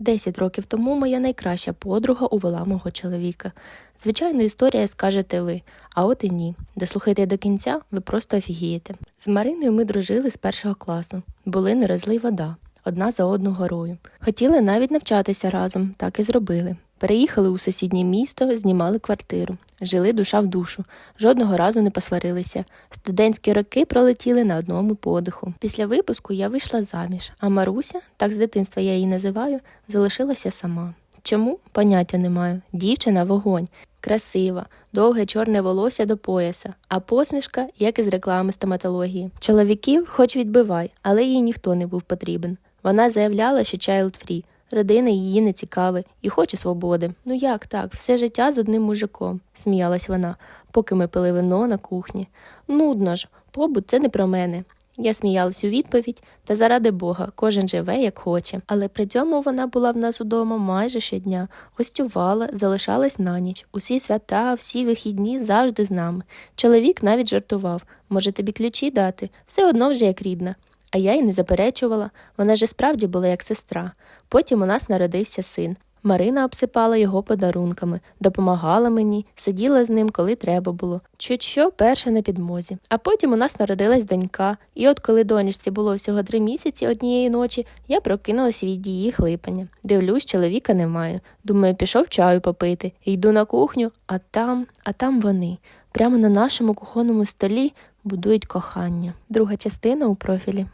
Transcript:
Десять років тому моя найкраща подруга увела мого чоловіка. Звичайно, історія скажете ви, а от і ні. Дослухайте до кінця, ви просто офігієте. З Мариною ми дружили з першого класу. Були не розлий вода, одна за одну горою. Хотіли навіть навчатися разом, так і зробили. Переїхали у сусіднє місто, знімали квартиру, жили душа в душу, жодного разу не посварилися. Студентські роки пролетіли на одному подиху. Після випуску я вийшла заміж, а Маруся, так з дитинства я її називаю, залишилася сама. Чому? Поняття не маю. Дівчина вогонь. Красива, довге чорне волосся до пояса, а посмішка, як із реклами стоматології. Чоловіків хоч відбивай, але їй ніхто не був потрібен. Вона заявляла, що child free, родина її не цікавить і хоче свободи. Ну як так, все життя з одним мужиком, сміялась вона, поки ми пили вино на кухні. Нудно ж, побут це не про мене. Я сміялась у відповідь, та заради Бога, кожен живе як хоче. Але при цьому вона була в нас удома майже щодня, гостювала, залишалась на ніч. Усі свята, всі вихідні завжди з нами. Чоловік навіть жартував може тобі ключі дати, все одно вже як рідна. А я й не заперечувала, вона ж справді була як сестра. Потім у нас народився син. Марина обсипала його подарунками, допомагала мені, сиділа з ним, коли треба було. Чуть що перше на підмозі. А потім у нас народилась донька, і от коли донечці було всього три місяці однієї ночі, я прокинулась від її хлипання. Дивлюсь, чоловіка немає. Думаю, пішов чаю попити. Йду на кухню, а там, а там вони. Прямо на нашому кухонному столі будують кохання. Друга частина у профілі.